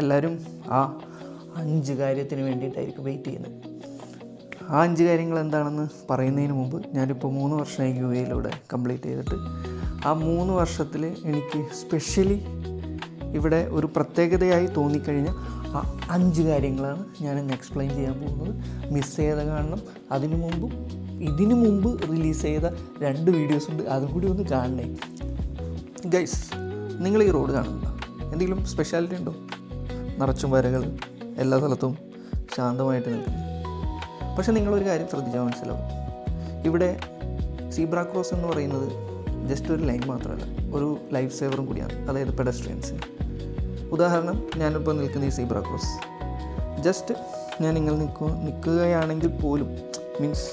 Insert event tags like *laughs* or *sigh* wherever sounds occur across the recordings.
എല്ലാവരും ആ അഞ്ച് കാര്യത്തിന് വേണ്ടിയിട്ടായിരിക്കും വെയിറ്റ് ചെയ്യുന്നത്. ആ അഞ്ച് കാര്യങ്ങൾ എന്താണെന്ന് പറയുന്നതിന് മുമ്പ് ഞാനിപ്പോൾ മൂന്ന് വർഷമായി യു എയിലൂടെ കംപ്ലീറ്റ് ചെയ്തിട്ട്. ആ മൂന്ന് വർഷത്തിൽ എനിക്ക് സ്പെഷ്യലി ഇവിടെ ഒരു പ്രത്യേകതയായി തോന്നിക്കഴിഞ്ഞ ആ അഞ്ച് കാര്യങ്ങളാണ് ഞാൻ ഇന്ന് എക്സ്പ്ലെയിൻ ചെയ്യാൻ പോകുന്നത്. മിസ് ചെയ്ത കാണണം. അതിനു മുമ്പും ഇതിനു മുമ്പ് റിലീസ് ചെയ്ത രണ്ട് വീഡിയോസ് ഉണ്ട്. അതും കൂടി ഒന്ന് കാണണേ. ഗൈസ് നിങ്ങൾ ഈ റോഡ് കാണുന്നുണ്ടോ എന്തെങ്കിലും സ്പെഷ്യാലിറ്റി ഉണ്ടോ? നിറച്ചും വരകൾ എല്ലാ സ്ഥലത്തും ശാന്തമായിട്ട് നിൽക്കും പക്ഷെ നിങ്ങളൊരു കാര്യം ശ്രദ്ധിച്ചാൽ മനസ്സിലാവും. ഇവിടെ സീബ്ര ക്രോസ് എന്ന് പറയുന്നത് ജസ്റ്റ് ഒരു ലൈൻ മാത്രമല്ല ഒരു ലൈഫ് സേവറും കൂടിയാണ് അതായത് പെഡസ്ട്രിയൻസിന് ഉദാഹരണം ഞാനിപ്പോൾ നിൽക്കുന്ന ഈ സീബ്ര ക്രോസ്. ജസ്റ്റ് ഞാൻ നിങ്ങൾ നിൽക്കുക നിൽക്കുകയാണെങ്കിൽ പോലും മീൻസ്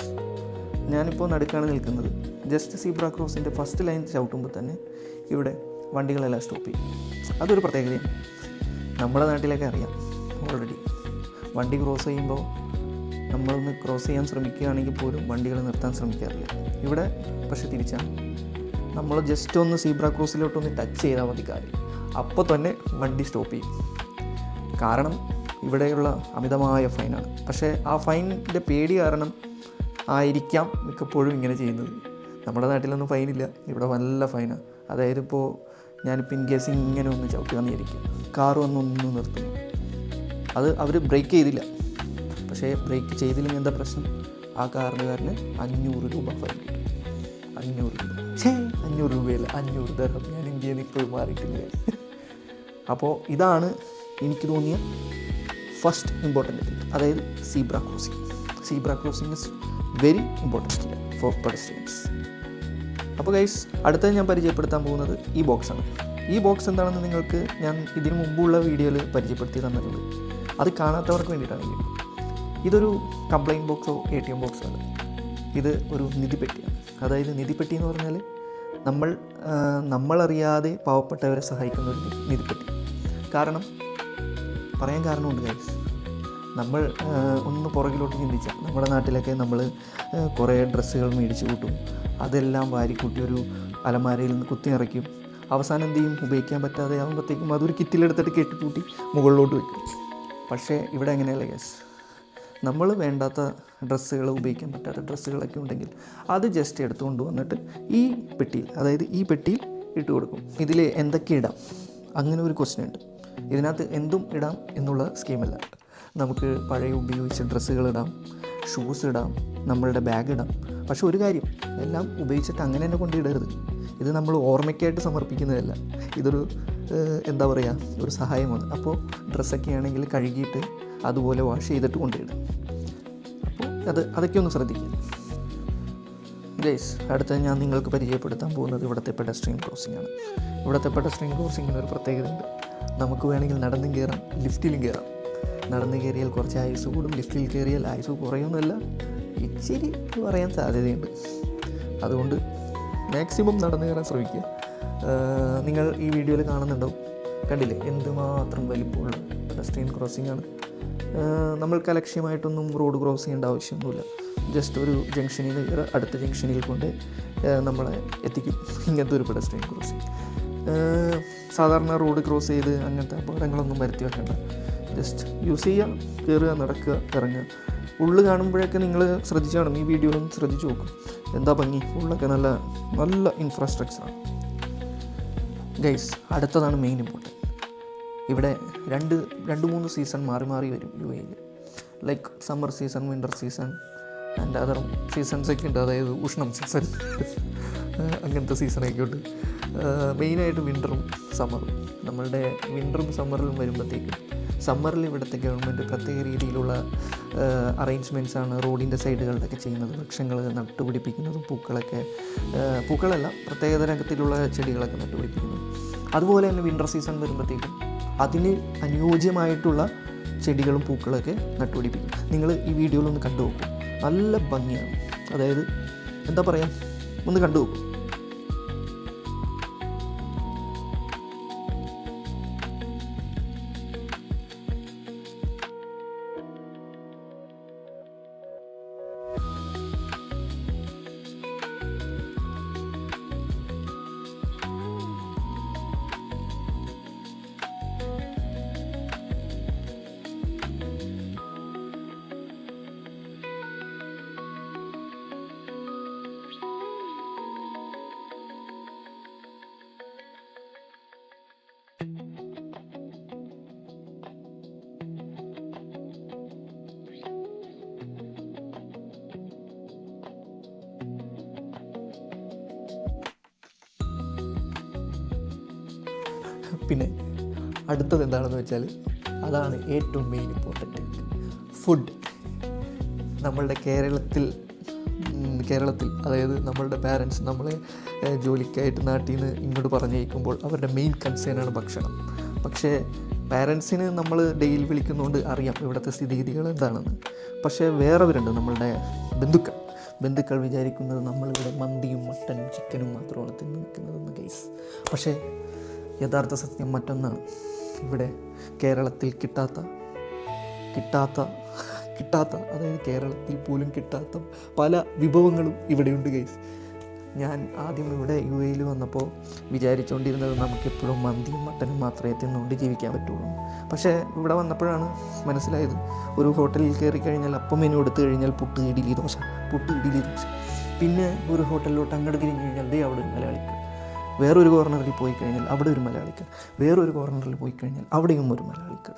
ഞാനിപ്പോൾ നടുക്കാണ് നിൽക്കുന്നത്. ജസ്റ്റ് സീബ്ര ക്രോസിന്റെ ഫസ്റ്റ് ലൈൻ ചവിട്ടുമ്പോൾ തന്നെ ഇവിടെ വണ്ടികളെല്ലാം സ്റ്റോപ്പ് ചെയ്യും. അതൊരു പ്രത്യേകതയാണ്. നമ്മുടെ നാട്ടിലൊക്കെ അറിയാം. ഓൾറെഡി വണ്ടി ക്രോസ് ചെയ്യുമ്പോൾ നമ്മളൊന്ന് ക്രോസ് ചെയ്യാൻ ശ്രമിക്കുകയാണെങ്കിൽ പോലും വണ്ടികൾ നിർത്താൻ ശ്രമിക്കാറില്ല. ഇവിടെ പക്ഷെ തിരിച്ചാണ് നമ്മൾ ജസ്റ്റ് ഒന്ന് സീബ്ര ക്രോസിലോട്ടൊന്ന് ടച്ച് ചെയ്താൽ മതി കാര്യം അപ്പോൾ തന്നെ വണ്ടി സ്റ്റോപ്പ് ചെയ്യും. കാരണം ഇവിടെയുള്ള അമിതമായ ഫൈനാണ് പക്ഷേ ആ ഫൈനിന്റെ പേടി കാരണം ആയിരിക്കാം മിക്കപ്പോഴും ഇങ്ങനെ ചെയ്യുന്നത്. നമ്മുടെ നാട്ടിലൊന്നും ഫൈനില്ല ഇവിടെ നല്ല ഫൈനാണ് അതായത് ഇപ്പോൾ ഞാനിപ്പോൾ ഇൻ കേസ് ഇങ്ങനെ ഒന്ന് ചവിട്ടി വന്നിരിക്കും. കാർ വന്നൊന്ന് നിർത്തുന്നു അത് അവർ ബ്രേക്ക് ചെയ്തില്ല. പക്ഷേ ബ്രേക്ക് ചെയ്തില്ലെങ്കിൽ എന്താ പ്രശ്നം? ആ കാറിനുകാരന് അഞ്ഞൂറ് രൂപ ഫൈൻ കിട്ടും. അഞ്ഞൂറ് രൂപ. ഛേ അഞ്ഞൂറ് രൂപയല്ല അഞ്ഞൂറ് ദർഹം. ഞാൻ ഇന്ത്യയിൽ നിന്ന് ഇപ്പോഴും മാറിയിട്ടില്ല. അപ്പോൾ ഇതാണ് എനിക്ക് തോന്നിയ ഫസ്റ്റ് ഇമ്പോർട്ടന്റ് തിങ് അതായത് zebra crossing zebra crossing is very important for pedestrians അപ്പോൾ ഗൈസ് അടുത്തത് ഞാൻ പരിചയപ്പെടുത്താൻ പോകുന്നത് ഈ ബോക്സാണ് ഈ ബോക്സ് എന്താണെന്ന് നിങ്ങൾക്ക് ഞാൻ ഇതിനു മുമ്പുള്ള വീഡിയോയിൽ പരിചയപ്പെടുത്തി തന്നിട്ടുണ്ട്. അത് കാണാത്തവർക്ക് വേണ്ടിയിട്ടാണ് ഇതൊരു കംപ്ലയിന്റ് ബോക്സോ എ ടി എം ബോക്സോ അല്ല. ഇത് ഒരു നിധിപ്പെട്ടിയാണ് അതായത് നിധിപ്പെട്ടി എന്ന് പറഞ്ഞാൽ നമ്മൾ നമ്മളറിയാതെ പാവപ്പെട്ടവരെ സഹായിക്കുന്ന ഒരു നിധിപ്പെട്ടി കാരണം പറയാൻ കാരണമുണ്ട് ഗൈസ് നമ്മൾ ഒന്ന് പുറകിലോട്ട് ചിന്തിച്ചാൽ നമ്മുടെ നാട്ടിലൊക്കെ നമ്മൾ കുറേ ഡ്രസ്സുകൾ മേടിച്ച് കൂട്ടും. അതെല്ലാം വാരിക്കൂട്ടി ഒരു അലമാരയിൽ നിന്ന് കുത്തി നിറയ്ക്കും. അവസാനം എന്ത് ചെയ്യും? ഉപയോഗിക്കാൻ പറ്റാതെ ആകുമ്പോഴത്തേക്കും അതൊരു കിറ്റിലെടുത്തിട്ട് കെട്ടിപ്പൂട്ടി മുകളിലോട്ട് വയ്ക്കും പക്ഷേ ഇവിടെ എങ്ങനെയല്ല ഗ്യാസ് നമ്മൾ വേണ്ടാത്ത ഡ്രസ്സുകൾ ഉപയോഗിക്കാൻ പറ്റാത്ത ഡ്രസ്സുകളൊക്കെ ഉണ്ടെങ്കിൽ അത് ജസ്റ്റ് എടുത്തുകൊണ്ട് വന്നിട്ട് ഈ പെട്ടിയിൽ അതായത് ഈ പെട്ടിയിൽ ഇട്ട് കൊടുക്കും. ഇതിൽ എന്തൊക്കെ ഇടാം? അങ്ങനെ ഒരു ക്വസ്റ്റ്യൻ ഉണ്ട്. ഇതിനകത്ത് എന്തും ഇടാം എന്നുള്ള സ്കീമല്ല നമുക്ക് പഴയ ഉപയോഗിച്ച ഡ്രസ്സുകൾ ഇടാം ഷൂസ് ഇടാം നമ്മളുടെ ബാഗ് ഇടാം. പക്ഷെ ഒരു കാര്യം എല്ലാം ഉപയോഗിച്ചിട്ട് അങ്ങനെ തന്നെ കൊണ്ടിടരുത് ഇത് നമ്മൾ ഓർമ്മയ്ക്കായിട്ട് സമർപ്പിക്കുന്നതല്ല. ഇതൊരു എന്താ പറയുക ഒരു സഹായമാണ്. അപ്പോൾ ഡ്രസ്സൊക്കെ ആണെങ്കിൽ കഴുകിയിട്ട് അതുപോലെ വാഷ് ചെയ്തിട്ട് കൊണ്ടിടും അപ്പോൾ അത് അതൊക്കെ ഒന്ന് ശ്രദ്ധിക്കുക. ഗൈസ് അടുത്ത ഞാൻ നിങ്ങൾക്ക് പരിചയപ്പെടുത്താൻ പോകുന്നത് ഇവിടുത്തെ പെഡസ്ട്രീൻ ക്രോസിംഗ് ആണ്. ഇവിടുത്തെ പെഡസ്ട്രീൻ ക്രോസിങ്ങിന് ഒരു പ്രത്യേകതയുണ്ട്. നമുക്ക് വേണമെങ്കിൽ നടന്നും കയറാം ലിഫ്റ്റിലും കയറാം. നടന്ന് കയറിയാൽ കുറച്ച് ആയുസ് കൂടും ലിഫ്റ്റിൽ കയറിയാൽ ആയുസ് കുറയുമെന്നല്ല ഇച്ചിരി പറയാൻ സാധ്യതയുണ്ട്. അതുകൊണ്ട് മാക്സിമം നടന്നു കയറാൻ ശ്രമിക്കുക. നിങ്ങൾ ഈ വീഡിയോയിൽ കാണുന്നുണ്ടാവും. കണ്ടില്ലേ? എന്തുമാത്രം വലിപ്പമുള്ള പെഡസ്ട്രീൻ ക്രോസിംഗ് ആണ്. നമ്മൾ നമ്മൾക്ക് അലക്ഷ്യമായിട്ടൊന്നും റോഡ് ക്രോസ് ചെയ്യേണ്ട ആവശ്യമൊന്നുമില്ല. ജസ്റ്റ് ഒരു ജംഗ്ഷനിൽ നിന്ന് അടുത്ത ജംഗ്ഷനിൽ കൊണ്ട് നമ്മളെ എത്തിക്കും. ഇങ്ങനത്തെ ഒരു പെഡസ്ട്രീൻ ക്രോസിംഗ് സാധാരണ റോഡ് ക്രോസ് ചെയ്ത് അങ്ങനത്തെ അപകടങ്ങളൊന്നും വരുത്തി വെക്കണ്ട. ജസ്റ്റ് യൂസ് ചെയ്യുക കയറുക നടക്കുക ഇറങ്ങുക. ഉള്ളു കാണുമ്പോഴൊക്കെ നിങ്ങൾ ശ്രദ്ധിച്ചു കാണും. ഈ വീഡിയോ ഒന്ന് ശ്രദ്ധിച്ചു നോക്കും. എന്താ ഭംഗി? ഉള്ളൊക്കെ നല്ല നല്ല ഇൻഫ്രാസ്ട്രക്ചറാണ് ഗൈസ് അടുത്തതാണ് മെയിൻ ഇമ്പോർട്ടന്റ് ഇവിടെ രണ്ട് രണ്ട് മൂന്ന് സീസൺ മാറി മാറി വരും യു എയിൽ like summer season winter season and other seasons ഒക്കെ ഉണ്ട്. അതായത് ഉഷ്ണം സീസൺ *laughs* അങ്ങനത്തെ സീസണൊക്കെ ഉണ്ട്. മെയിനായിട്ട് വിന്ററും സമ്മറും നമ്മളുടെ വിന്ററും സമ്മറിലും വരുമ്പോഴത്തേക്കും സമ്മറിൽ ഇവിടുത്തെ ഗവൺമെന്റ് പ്രത്യേക രീതിയിലുള്ള അറേഞ്ച്മെന്റ്സ് ആണ് റോഡിന്റെ സൈഡുകളിലൊക്കെ ചെയ്യുന്നത്. വൃക്ഷങ്ങൾ നട്ടുപിടിപ്പിക്കുന്നതും പൂക്കളൊക്കെ പൂക്കളല്ല പ്രത്യേക തരത്തിലുള്ള ചെടികളൊക്കെ നട്ടുപിടിപ്പിക്കുന്നു. അതുപോലെ തന്നെ വിന്റർ സീസൺ വരുമ്പോഴത്തേക്കും അതിന് അനുയോജ്യമായിട്ടുള്ള ചെടികളും പൂക്കളൊക്കെ നട്ടുപിടിപ്പിക്കും. നിങ്ങൾ ഈ വീഡിയോയിലൊന്ന് കണ്ടു നോക്കും നല്ല ഭംഗിയാണ്. അതായത് എന്താ പറയുക ഒന്ന് കണ്ടു നോക്കും പിന്നെ അടുത്തത് എന്താണെന്ന് വെച്ചാൽ അതാണ് ഏറ്റവും മെയിൻ ഇമ്പോർട്ടന്റ് ഫുഡ് നമ്മളുടെ കേരളത്തിൽ കേരളത്തിൽ അതായത് നമ്മളുടെ പാരൻസ് നമ്മളെ ജോലിക്കായിട്ട് നാട്ടിൽ നിന്ന് ഇങ്ങോട്ട് പറഞ്ഞയക്കുമ്പോൾ അവരുടെ മെയിൻ കൺസേൺ ആണ് ഭക്ഷണം. പക്ഷേ പാരൻസിന് നമ്മൾ ഡെയിലി വിളിക്കുന്നതുകൊണ്ട് അറിയാം ഇവിടുത്തെ സ്ഥിതിഗതികൾ എന്താണെന്ന്. പക്ഷേ വേറെവരുണ്ട് നമ്മളുടെ ബന്ധുക്കൾ. ബന്ധുക്കൾ വിചാരിക്കുന്നത് നമ്മളിവിടെ മന്തിയും മട്ടനും ചിക്കനും മാത്രമാണ് തിന്ന് നിൽക്കുന്നതെന്ന് കേസ് പക്ഷേ യഥാർത്ഥ സത്യം മറ്റൊന്നാണ് ഇവിടെ കേരളത്തിൽ കിട്ടാത്ത കിട്ടാത്ത കിട്ടാത്ത അതായത് കേരളത്തിൽ പോലും കിട്ടാത്ത പല വിഭവങ്ങളും ഇവിടെയുണ്ട് ഗൈസ് ഞാൻ ആദ്യം ഇവിടെ യു എയിൽ വന്നപ്പോൾ വിചാരിച്ചുകൊണ്ടിരുന്നത് നമുക്കെപ്പോഴും മന്തിയും മട്ടനും മാത്രമേ തിന്നുകൊണ്ട് ജീവിക്കാൻ പറ്റുള്ളൂ. പക്ഷേ ഇവിടെ വന്നപ്പോഴാണ് മനസ്സിലായത് ഒരു ഹോട്ടലിൽ കയറി കഴിഞ്ഞാൽ അപ്പം മെനു എടുത്തു കഴിഞ്ഞാൽ പുട്ട് ഇഡ്ഡലി ദോശ പുട്ട് ഇഡ്ഡലി ദോശ. പിന്നെ ഒരു ഹോട്ടലിലോട്ട് അങ്ങോട്ട് തിരിഞ്ഞു കഴിഞ്ഞാൽ ദേ അവിടെ മലയാളിക്ക്. വേറൊരു കോർണറിൽ പോയി കഴിഞ്ഞാൽ അവിടെ ഒരു മലയാളിക്കട വേറൊരു കോർണറിൽ പോയി കഴിഞ്ഞാൽ അവിടെയും ഒരു മലയാളിക്കട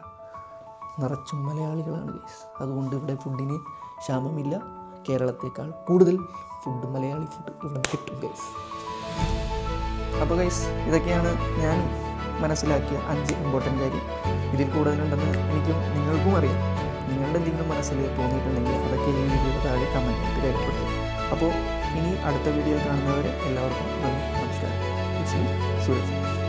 നിറച്ചും മലയാളികളാണ് ഗൈസ് അതുകൊണ്ട് ഇവിടെ ഫുഡിന് ക്ഷാമമില്ല. കേരളത്തേക്കാൾ കൂടുതൽ ഫുഡ് മലയാളി ഫുഡ് ഇവിടെ കിട്ടും ഗൈസ് അപ്പോൾ ഗൈസ് ഇതൊക്കെയാണ് ഞാൻ മനസ്സിലാക്കിയ അഞ്ച് ഇമ്പോർട്ടന്റ് കാര്യം. ഇതിൽ കൂടുതലുണ്ടെന്ന് എനിക്കും നിങ്ങൾക്കും അറിയാം. നിങ്ങളുടെ എന്തെങ്കിലും മനസ്സിൽ തോന്നിയിട്ടുണ്ടെങ്കിൽ അതൊക്കെ ഈ വീഡിയോ താഴെ കമന്റ് രേഖപ്പെടുത്തും. അപ്പോൾ ഇനി അടുത്ത വീഡിയോ കാണുന്നവരെ എല്ലാവർക്കും നന്ദി നമസ്കാരം. 行谢谢